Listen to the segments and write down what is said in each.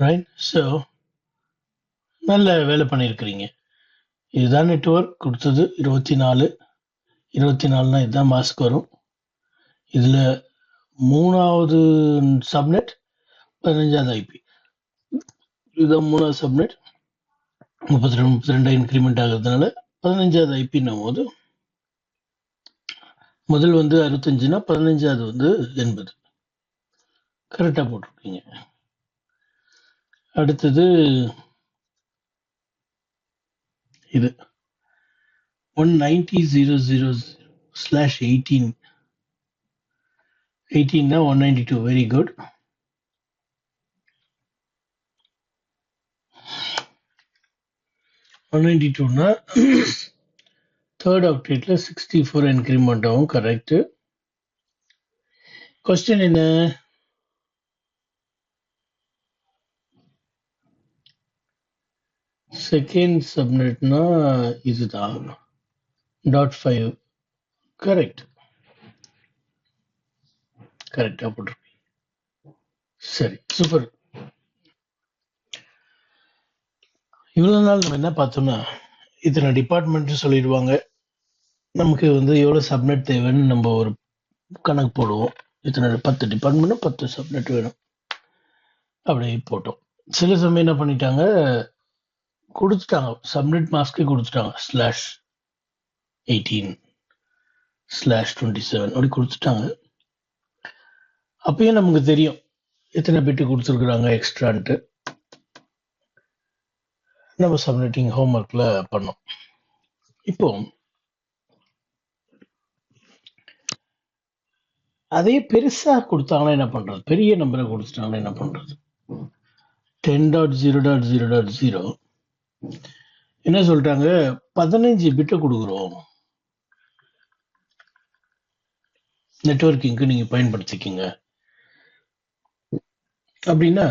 Right so நல்ல வேலை பண்ணியிருக்கிறீங்க. இதுதான் நெட்ஒர்க் கொடுத்தது இருபத்தி நாலு இருபத்தி நாலுனா இதுதான் மாஸ்க் வரும். இதில் மூணாவது சப்நெட் பதினஞ்சாவது ஐபி இதுதான் மூணாவது சப்நெட் முப்பத்தி ரெண்டு முப்பத்தி ரெண்டு இன்க்ரிமெண்ட் ஆகிறதுனால பதினஞ்சாவது ஐபின்னும் போது முதல் வந்து அறுபத்தஞ்சுனா பதினஞ்சாவது வந்து எண்பது. கரெக்டாக போட்டிருக்கீங்க. அடுத்தது இது. One ninety zero zero slash eighteen எயிட்டீன்னா one ninety two very good one ninety டூனா தேர்ட் அப்டேட்டில் சிக்ஸ்டி ஃபோர் இன்க்ரிமெண்ட் ஆகும் கரெக்டு கொஸ்டின் என்ன? செகண்ட் சப்நெட்னா இதுதான் டாட் ஃபைவ் கரெக்ட் கரெக்டாக போட்டிருக்கீங்க சரி சூப்பர் இவ்வளோ நாள் நம்ம என்ன பார்த்தோம்னா இத்தனை டிபார்ட்மெண்ட் சொல்லிடுவாங்க. நமக்கு வந்து எவ்வளோ சப்நெட் தேவைன்னு நம்ம ஒரு கணக்கு போடுவோம். இத்தனை பத்து டிபார்ட்மெண்ட்டும் பத்து சப்நெட் வேணும். அப்படியே போட்டோம். சில சமயம் என்ன பண்ணிட்டாங்க கொடுத்துட்டாங்க. சப்மிட் மாஸ்க்கே கொடுத்துட்டாங்க. Slash eighteen slash twenty seven அப்படி கொடுத்துட்டாங்க. அப்பயும் நமக்கு தெரியும். எத்தனை பிட்டு கொடுத்துருக்குறாங்க எக்ஸ்ட்ரான்ட்டு நம்ம சப்மிட்டிங் ஹோம்ஒர்க்கில் பண்ணோம். இப்போ அதே பெருசாக கொடுத்தாங்கன்னா என்ன பண்ணுறது பெரிய நம்பரை கொடுத்துட்டாங்கன்னா என்ன பண்ணுறது ten dot zero dot zero dot zero என்ன சொல்லிட்டாங்க பதினஞ்சு பிட்டை கொடுக்குறோம். நெட்ஒர்க்கிங்க்கு நீங்கள் பயன்படுத்திக்கிங்க. அப்படின்னா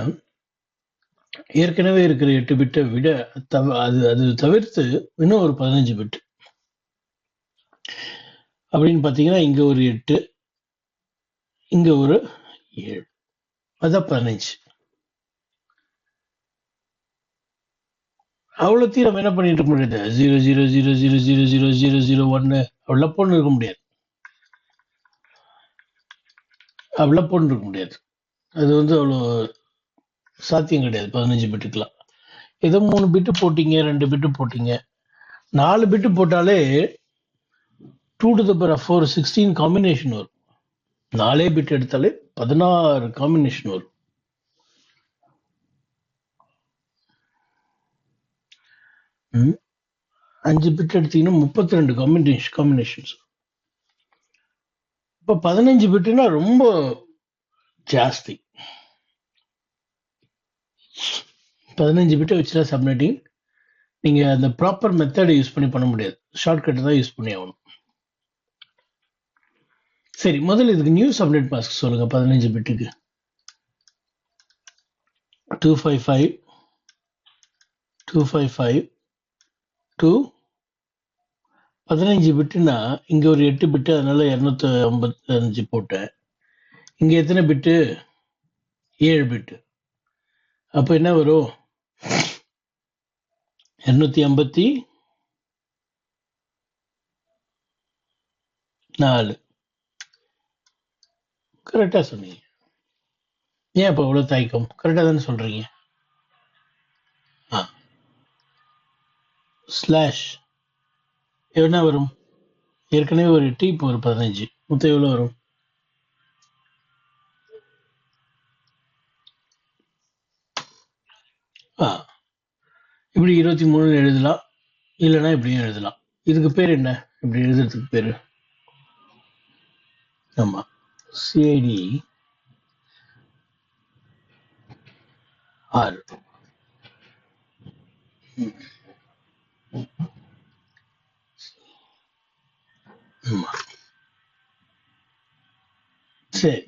ஏற்கனவே இருக்கிற எட்டு பிட்டை விட தவ அது அது தவிர்த்து இன்னும் ஒரு பதினஞ்சு பிட் அப்படின்னு பார்த்தீங்கன்னா இங்கே ஒரு எட்டு இங்கே ஒரு ஏழு. அதான் பதினஞ்சு. அவ்வளோத்தையும் நம்ம என்ன பண்ணிட்டு இருக்க முடியாது. Zero zero zero zero zero zero zero zero ஒன்று அவ்வளோ பொண்ணு இருக்க முடியாது. அவ்வளோ பொண்ணு இருக்க முடியாது. அது வந்து அவ்வளோ சாத்தியம் கிடையாது. பதினஞ்சு பிட்டுக்கெலாம் ஏதோ மூணு பிட்டு போட்டீங்க ரெண்டு பிட்டு போட்டீங்க. நாலு பிட்டு போட்டாலே two to the power four sixteen combination வரும். நாலே பிட் எடுத்தாலே பதினாறு காம்பினேஷன் வரும். ம். அஞ்சு பிட் எடுத்தீங்கன்னா முப்பத்தி ரெண்டு காம்பினேஷன் காம்பினேஷன்ஸ் இப்போ பதினஞ்சு பிட்டுனா ரொம்ப ஜாஸ்தி பதினஞ்சு பிட்டை வச்சுட்டா சப்மிட்டிங் நீங்கள் அந்த ப்ராப்பர் மெத்தடை யூஸ் பண்ணி பண்ண முடியாது. ஷார்ட்கட் தான் யூஸ் பண்ணி ஆகணும். சரி முதல்ல இதுக்கு நியூ சப்மிட் மாஸ்க் சொல்லுங்க பதினஞ்சு பிட்டுக்கு two five five two five five two பதினஞ்சு பிட்டுனா இங்கே ஒரு எட்டு பிட்டு அதனால இரநூத்தி ஐம்பத்தஞ்சு போட்டேன் இங்கே எத்தனை பிட்டு? ஏழு பிட்டு. அப்போ என்ன வரும்? இரநூத்தி ஐம்பத்தி நாலு. கரெக்டாக சொன்னீங்க. ஏன் இப்போ இவ்வளோ தயக்கம்? கரெக்டாக தானே சொல்கிறீங்க ஸ்லாஷ் என்ன வரும்? ஏற்கனவே ஒரு எட்டு இப்போ ஒரு பதினஞ்சு. மொத்தம் எவ்வளோ வரும்? ஆ. இப்படி இருபத்தி மூணு எழுதலாம். இல்லைன்னா இப்படியும் எழுதலாம். இதுக்கு பேர் என்ன? இப்படி எழுதுறதுக்கு பேர். ஆமாம் சிஐடி ஆறு ஆமா சரி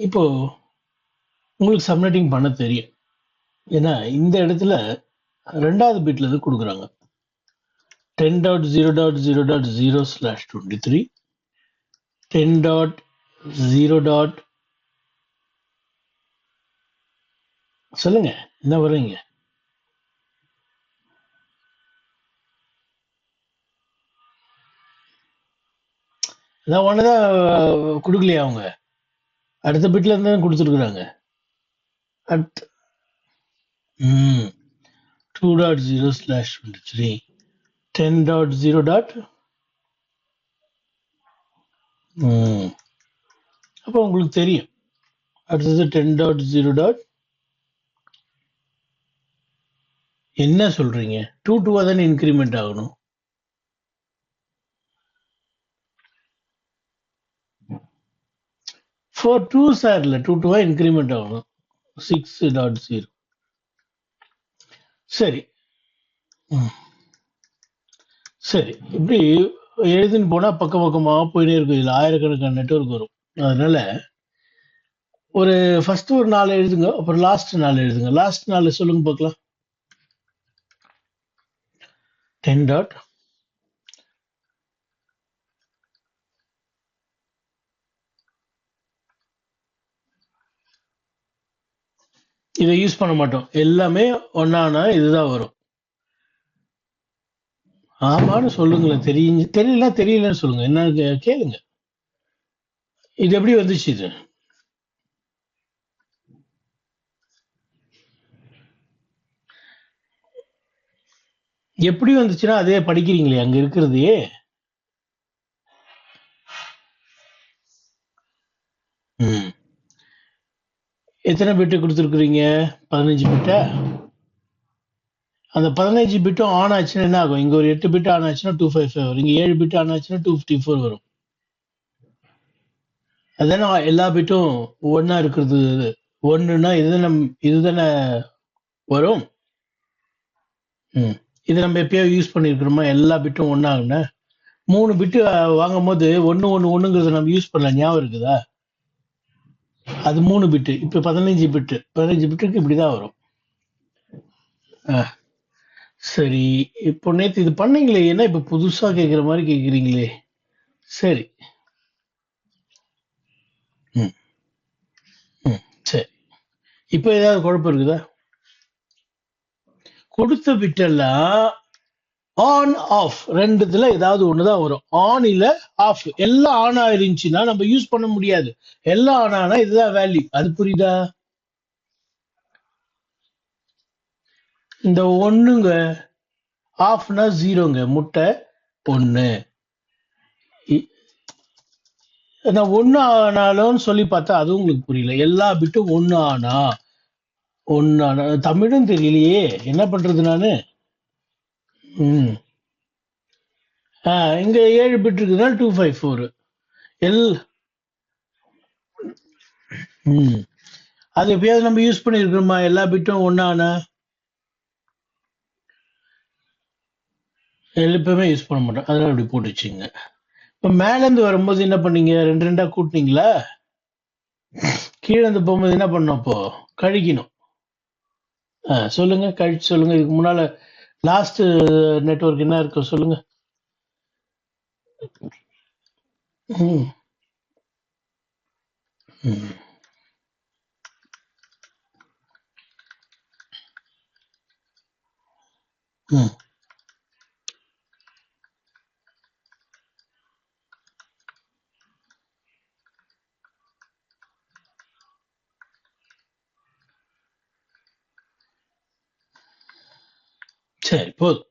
இப்போ உங்களுக்கு சப்மிட்டிங் பண்ண தெரியும். ஏன்னா இந்த இடத்துல ரெண்டாவது பிட்ல இருந்து கொடுக்குறாங்க. Ten dot zero dot zero dot zero slash twenty three ten dot zero dot சொல்லுங்க என்ன வர்றீங்க? அதான் ஒன்று தான் கொடுக்கலையா அவங்க. அடுத்த பிட்ல இருந்து தான் கொடுத்துருக்குறாங்க. அட் ம் two dot zero slash twenty three ten dot zero dot ம். அப்போ உங்களுக்கு தெரியும். அடுத்தது டென் டாட் ஜீரோ டாட் என்ன சொல்றீங்க? டூ டூவாக தானே இன்க்ரிமெண்ட் ஆகணும். ஃபோர் டூ சார் இல்லை. டூ டூவா இன்க்ரிமெண்ட் ஆகணும் சிக்ஸ் டாட் ஜீரோ சரி. சரி. இப்படி எழுதின்னு போனால் பக்க பக்கமாக போயிட்டே இருக்கும். இதில் ஆயிரக்கணக்கான நெட்வொர்க் வரும். அதனால ஒரு ஃபர்ஸ்ட் ஒரு நாள் எழுதுங்க. அப்புறம் லாஸ்ட் நாள் எழுதுங்க. லாஸ்ட் நாள் சொல்லுங்க பார்க்கலாம். டென் டாட் இதை யூஸ் பண்ண மாட்டோம். எல்லாமே ஒன்னானா இதுதான் வரும். ஆமான்னு சொல்லுங்களேன் தெரியுங்க தெரியல தெரியலன்னு சொல்லுங்க. என்ன கேளுங்க. இது எப்படி வந்துச்சு இது? எப்படி வந்துச்சுன்னா அதே படிக்கிறீங்களே அங்க இருக்கிறதையே ம். எத்தனை பிட்டு கொடுத்துருக்குறீங்க? பதினஞ்சு பிட்டை அந்த பதினஞ்சு பிட்டும் ஆன் ஆச்சுன்னா என்ன ஆகும்? இங்கே ஒரு எட்டு பிட் ஆன் ஆச்சுன்னா டூ ஃபைவ் ஃபைவ் வரும். இங்கே ஏழு பிட் ஆன் ஆச்சுன்னா டூ ஃபிஃப்டி ஃபோர் வரும். அதானே எல்லா பிட்டும் ஒன்றா இருக்கிறது. ஒன்றுன்னா இதுதானே இதுதானே வரும்? ம். இது நம்ம எப்பயோ யூஸ் பண்ணியிருக்கிறோமா எல்லா பிட்டும் ஒன்றாகுண்ணே மூணு பிட்டு வாங்கும் போது ஒன்று ஒன்று ஒன்றுங்கிறத நம்ம யூஸ் பண்ணல ஞாபகம் இருக்குதா? அது மூணு பிட்டு இப்போ பதினஞ்சு பிட்டு பதினஞ்சு பிட்டுக்கு இப்படி தான் வரும். சரி இப்போ நேத்து இது பண்ணீங்களே என்ன இப்போ புதுசா கேட்குற மாதிரி கேட்குறீங்களே சரி. ம் ம் சரி. இப்போ ஏதாவது குழப்பம் இருக்குதா? கொடுத்த பிட்டெல்லாம் ஆன் ஆஃப் ரெண்டுத்துல ஏதாவது ஒண்ணுதான் வரும். ஆன் இல்ல ஆஃப் எல்லாம் ஆன் ஆயிருந்துச்சுன்னா நம்ம யூஸ் பண்ண முடியாது. எல்லாம் ஆன் ஆனா இதுதான் வேல்யூ அது புரியுதா? இந்த ஒண்ணுங்க ஆஃப்னா ஜீரோங்க முட்டை ஒண்ணு இ- நான் ஒண்ணு சொல்லி பார்த்தா அதுவும் உங்களுக்கு புரியல. எல்லா பிட்டும் ஒன்னு ஆனா ஒன்னு ஆனா தமிழும் தெரியலையே. என்ன பண்றது நானு? ம். ஆ, இங்க ஏழு பிட் இருக்குதுன்னா டூ ஃபைவ் ஃபோர் எல். ம். அது எப்பயாவது நம்ம யூஸ் பண்ணியிருக்கிறோமா எல்லா பிட்டும் ஒன்னானா எப்பவுமே யூஸ் பண்ண மாட்டோம். அதெல்லாம் அப்படி போட்டு வச்சுங்க இப்போ மேலேருந்து வரும்போது என்ன பண்ணீங்க? ரெண்டு ரெண்டா கூட்டினீங்களா? கீழே இருந்து போகும்போது என்ன பண்ணோம் அப்போ? கழிக்கணும் ஆ, சொல்லுங்க. கழிச்சு சொல்லுங்க. இதுக்கு முன்னால லாஸ்ட் நெட்வொர்க் என்ன இருக்கு சொல்லுங்க. ம் ம். சரி போதும்.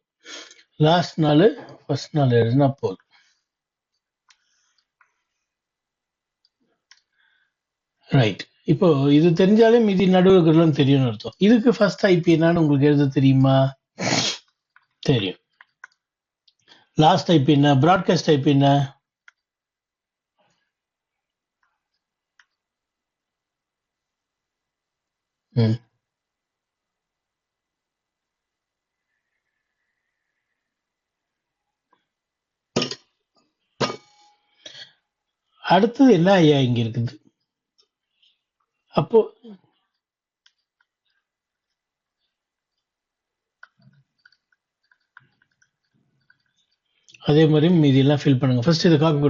லாஸ்ட் நாள் ஃபர்ஸ்ட் நாள் எழுதுனா போதும். ரைட் இப்போ இது தெரிஞ்சாலே மீதி நடுவுக்குலாம் தெரியும்னு அர்த்தம். இதுக்கு ஃபர்ஸ்ட் ஐபி என்னன்னு உங்களுக்கு எழுத தெரியுமா? தெரியும். லாஸ்ட் ஐபி என்ன? ப்ராட்காஸ்ட் ஐபி என்ன? ம். அடுத்தது என்ன ஐயா இங்க இருக்குது? அப்போ அதே மாதிரி மீதி எல்லாம் ஃபில் பண்ணுங்க. ஃபர்ஸ்ட் இதை காப்பி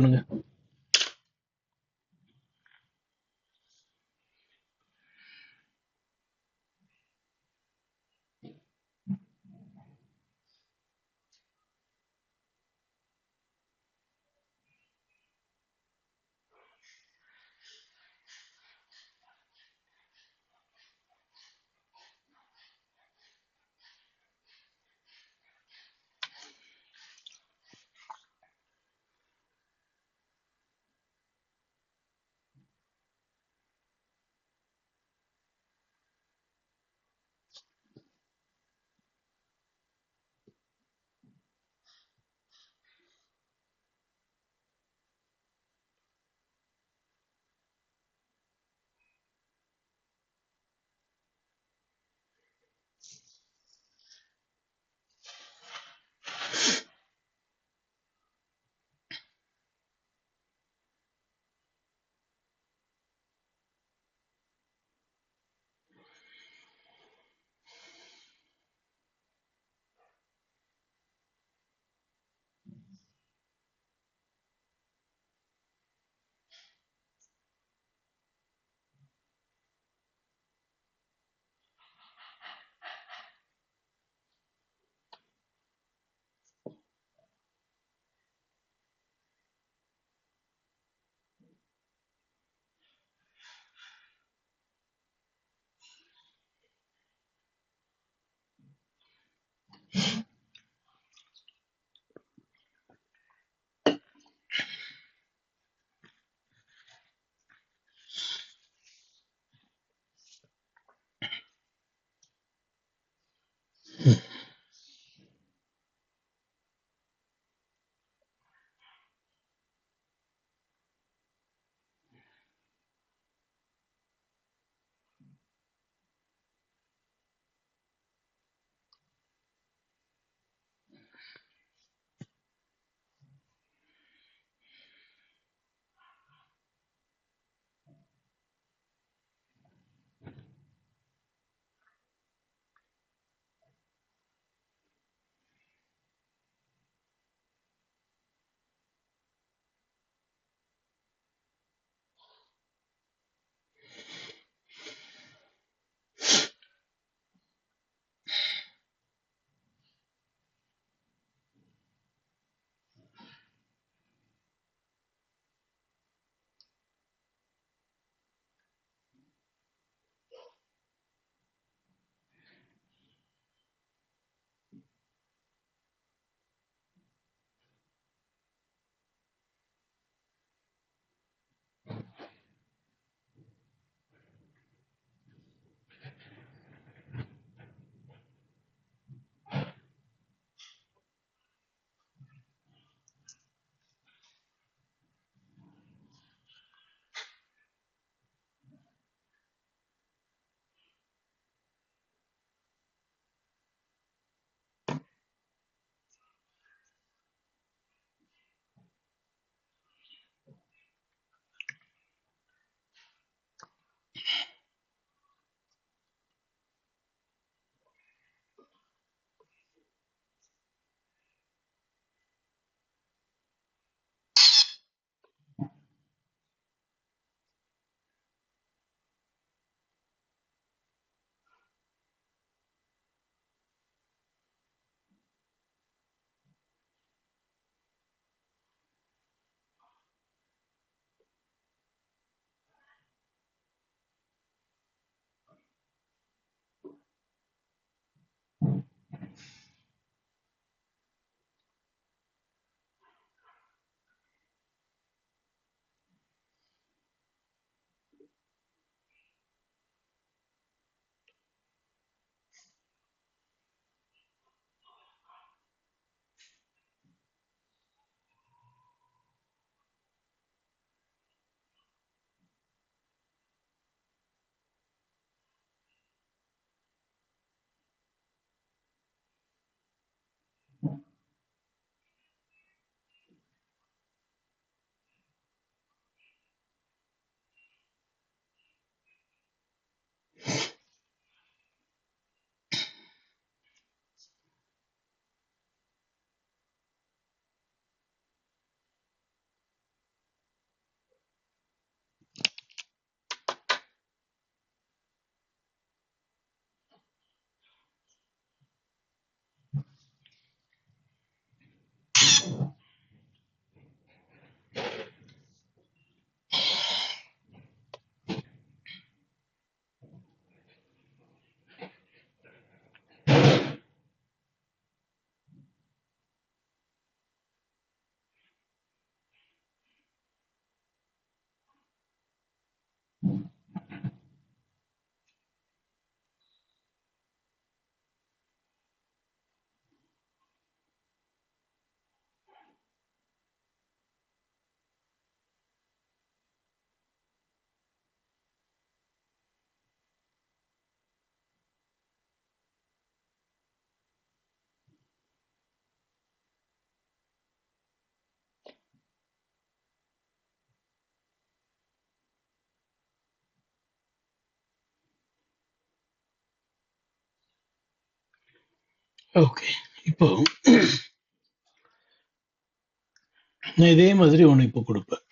பண்ணுங்க ஓகே இப்போ நான் இதே மாதிரி ஒன்று இப்போ கொடுப்பேன்.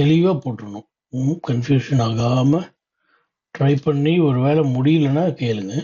தெளிவாக போட்டுருணும் கன்ஃபியூஷன் ஆகாமல் ட்ரை பண்ணி ஒரு வேளை முடியலன்னா கேளுங்க.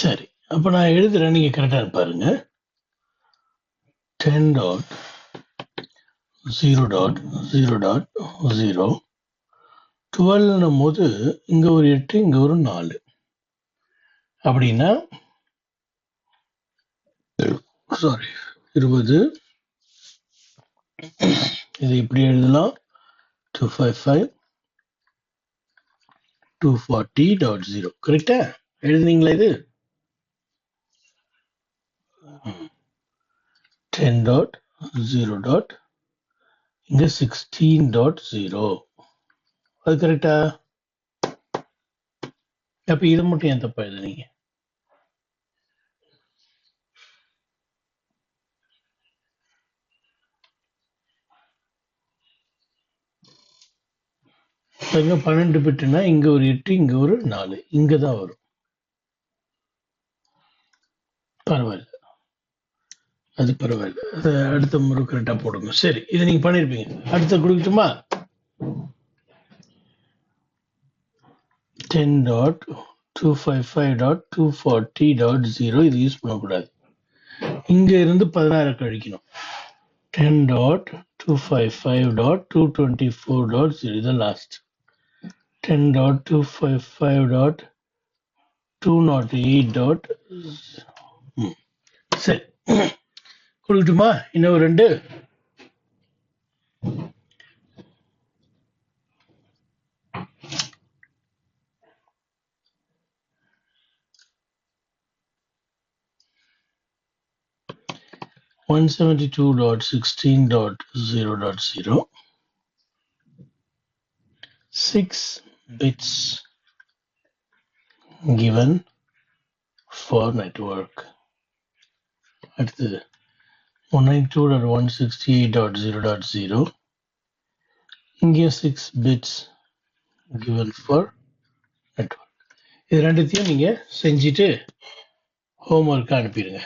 சரி. அப்போ நான் எழுதுறேன். நீங்கள் கரெக்டாக பாருங்க. Ten dot zero dot zero dot zero டுவெல்னும் போது இங்கே ஒரு எட்டு இங்கே ஒரு நாலு. அப்படின்னா சாரி இருபது. இது இப்படி எழுதலாம். Two five five two forty dot zero கரெக்டா எழுதுனீங்களா இது? டென் டாட் ஜீரோ டாட் இங்க சிக்ஸ்டீன் டாட் ஜீரோ அது கரெக்டா அப்ப இதை மட்டும் ஏன் தப்பா எழுதுனீங்க? இங்க பன்னெண்டு பிட்டுனா இங்க ஒரு எட்டு இங்க ஒரு நாலு. இங்கதான் வரும். பரவாயில்ல. அது பரவாயில்ல. அது அடுத்த முறை கரெக்டாக போடுங்க. சரி இதை நீங்கள் பண்ணியிருப்பீங்க அடுத்த கொடுக்கட்டுமா? Ten dot two five five dot two forty dot zero இது யூஸ் பண்ணக்கூடாது. இங்கே இருந்து பதினாறு கழிக்கணும். Ten dot two five five dot two twenty four dot zero இது last ten dot two five five dot two nought eight dot சரி. சொல்லட்டுமா இன்னும் ரெண்டு. one seventy two dot sixteen dot zero dot zero. Six bits given for network. At the 192.168.0.0 இங்கே six bits given for network இது ரெண்டுத்தையும் நீங்கள் செஞ்சுட்டு ஹோம்ஒர்க்கை அனுப்பிடுங்க.